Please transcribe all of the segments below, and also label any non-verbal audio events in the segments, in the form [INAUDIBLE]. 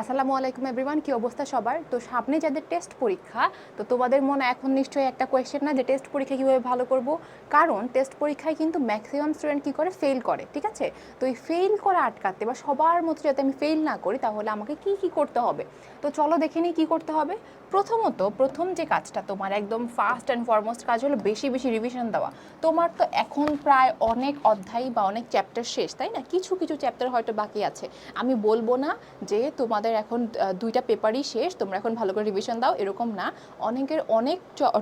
আসসালামু আলাইকুম এভরিওয়ান কি অবস্থা সবার? তো সামনে যাদের টেস্ট পরীক্ষা, তো তোমাদের মনে এখন নিশ্চয়ই একটা কোয়েশ্চেন না যে টেস্ট পরীক্ষা কীভাবে ভালো করব? কারণ টেস্ট পরীক্ষায় কিন্তু ম্যাক্সিমাম স্টুডেন্ট কী করে? ফেল করে, ঠিক আছে? তো এই ফেল করা আটকাতে বা সবার মতো যাতে আমি ফেল না করি, তাহলে আমাকে কি কি করতে হবে? তো চলো দেখে নিই কী করতে হবে। প্রথমত, প্রথম যে কাজটা, তোমার একদম ফার্স্ট অ্যান্ড ফরমোস্ট কাজ হলো বেশি বেশি রিভিশন দেওয়া। তোমার তো এখন প্রায় অনেক অধ্যায় বা অনেক চ্যাপ্টার শেষ, তাই না? কিছু কিছু চ্যাপ্টার হয়তো বাকি আছে। আমি বলব না যে তোমাদের এখন দুইটা পেপারই শেষ, তোমরা এখন ভালো করে রিভিশন দাও, এরকম না। অনেকের অনেক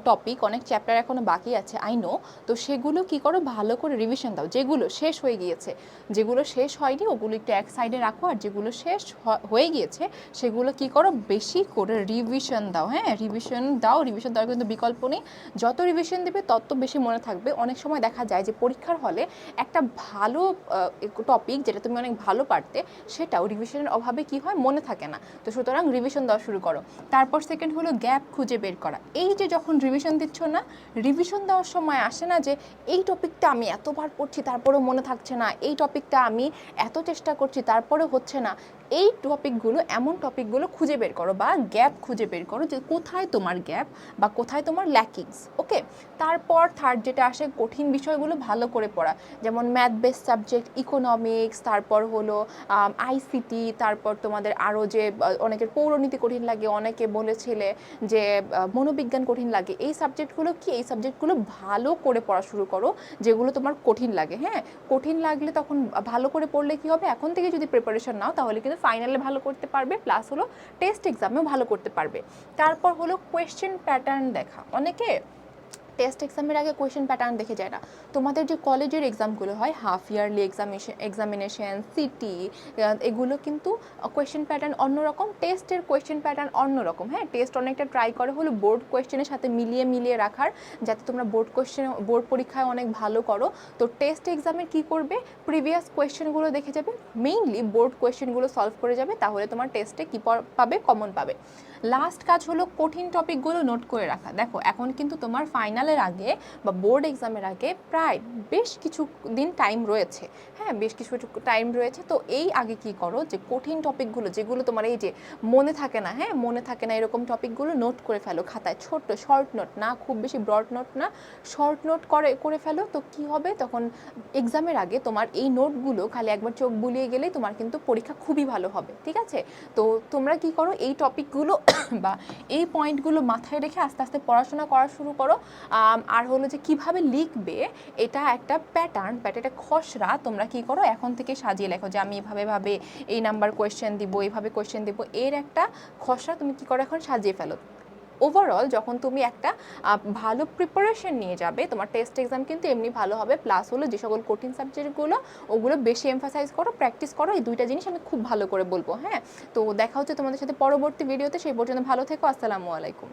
টপিক অনেক চ্যাপ্টার এখনও বাকি আছে আই নো তো সেগুলো কি করো, ভালো করে রিভিশন দাও। যেগুলো শেষ হয়ে গিয়েছে, যেগুলো শেষ হয়নি, ওগুলো একটু এক সাইডে রাখো, আর যেগুলো শেষ হয়ে গিয়েছে, সেগুলো কি করো, বেশি করে রিভিশন দাও হ্যাঁ? রিভিশন দাও রিভিশন দেওয়ার কিন্তু বিকল্প নেই। যত রিভিশন দেবে, তত বেশি মনে থাকবে। অনেক সময় দেখা যায় যে, পরীক্ষার হলে একটা ভালো টপিক যেটা তুমি অনেক ভালো পারতে, সেটাও রিভিশনের অভাবে কি হয়, মনে থাকে না। তো সুতরাং রিভিশন দেওয়া শুরু করো। তারপর সেকেন্ড হলো গ্যাপ খুঁজে বের করা। এই যে যখন রিভিশন দিচ্ছ না রিভিশন দেওয়ার সময় আসে না যে, এই টপিকটা আমি এতবার পড়ছি, তারপরেও মনে থাকছে না। এই টপিকটা আমি এত চেষ্টা করছি, তারপরেও হচ্ছে না। এই টপিকগুলো এমন টপিকগুলো খুঁজে বের করো বা গ্যাপ খুঁজে বের করো যে কোথায় তোমার গ্যাপ বা কোথায় তোমার ল্যাকিংস ওকে তারপর থার্ড যেটা আসে, কঠিন বিষয়গুলো ভালো করে পড়া। যেমন ম্যাথ বেস সাবজেক্ট ইকোনমিক্স তারপর হলো আইসিটি তারপর তোমাদের আরও যে অনেকের পৌরনীতি কঠিন লাগে, অনেকে বলেছিলে যে মনোবিজ্ঞান কঠিন লাগে। এই সাবজেক্টগুলো কি? এই সাবজেক্টগুলো ভালো করে পড়া শুরু করো, যেগুলো তোমার কঠিন লাগে হ্যাঁ? কঠিন লাগলে তখন ভালো করে পড়লে কি হবে? এখন থেকে যদি প্রিপারেশন নাও, তাহলে কিন্তু ফাইনালে ভালো করতে পারবে প্লাস হলো টেস্ট এক্সামেও ভালো করতে পারবে। তারপর হলো কোয়েশ্চেন প্যাটার্ন দেখা। অনেকে টেস্ট এক্সামের আগে কোয়েশ্চেন প্যাটার্ন দেখে যায় না। তোমাদের যে কলেজের এক্সামগুলো হয় half yearly examination examination CT এগুলো কিন্তু কোয়েশ্চেন প্যাটার্ন অন্যরকম টেস্টের কোয়েশ্চেন প্যাটার্ন অন্যরকম। হ্যাঁ টেস্ট অনেকটা ট্রাই করে, হলো বোর্ড কোয়েশ্চেনের সাথে মিলিয়ে মিলিয়ে রাখার, যাতে তোমরা বোর্ড কোয়েশ্চেন বোর্ড পরীক্ষায় অনেক ভালো করো। তো টেস্ট এক্সামে কি করবে? প্রিভিয়াস কোয়েশ্চেনগুলো দেখে যাবে মেইনলি বোর্ড কোয়েশ্চেনগুলো সলভ করে যাবে, তাহলে তোমার টেস্টে কী পাবে? কমন পাবে। লাস্ট কাজ হলো কঠিন টপিকগুলো নোট করে রাখা। দেখো, এখন কিন্তু তোমার ফাইনালের আগে বা বোর্ড এক্সামের আগে প্রায় বেশ কিছু দিন টাইম রয়েছে। হ্যাঁ বেশ কিছু টাইম রয়েছে। তো এই আগে কি করো যে, কঠিন টপিকগুলো যেগুলো তোমার এই যে মনে থাকে না হ্যাঁ মনে থাকে না এরকম টপিকগুলো নোট করে ফেলো খাতায়। ছোট্ট শর্ট নোট না খুব বেশি ব্রড নোট না শর্ট নোট করে করে ফেলো। তো কি হবে? তখন এক্সামের আগে তোমার এই নোটগুলো খালি একবার চোখ বুলিয়ে গেলেই তোমার কিন্তু পরীক্ষা খুবই ভালো হবে, ঠিক আছে? তো তোমরা কি করো, এই টপিকগুলো [COUGHS] বা এই পয়েন্টগুলো মাথায় রেখে আস্তে আস্তে পড়াশোনা করা শুরু করো। আর হলো যে কীভাবে লিখবে, এটা একটা প্যাটার্ন প্যাটার্ন একটা খসড়া, তোমরা কি করো, এখন থেকে সাজিয়ে লেখো যে আমি এভাবে ভাবে এই নাম্বার কোয়েশ্চেন দিব এইভাবে কোয়েশ্চেন দিব, এর একটা খসড়া তুমি কি করো এখন, সাজিয়ে ফেলো। ওভারঅল যখন তুমি একটা ভালো প্রিপারেশন নিয়ে যাবে, তোমার টেস্ট এক্সাম কিন্তু এমনি ভালো হবে প্লাস হলো যে সকল কঠিন সাবজেক্টগুলো ওগুলো বেশি এমফাসাইজ করো প্র্যাকটিস করো, এই দুইটা জিনিস আমি খুব ভালো করে বলব হ্যাঁ? তো দেখা হচ্ছে তোমাদের সাথে পরবর্তী ভিডিওতে সেই পর্যন্ত ভালো থেকো, আসসালামু আলাইকুম।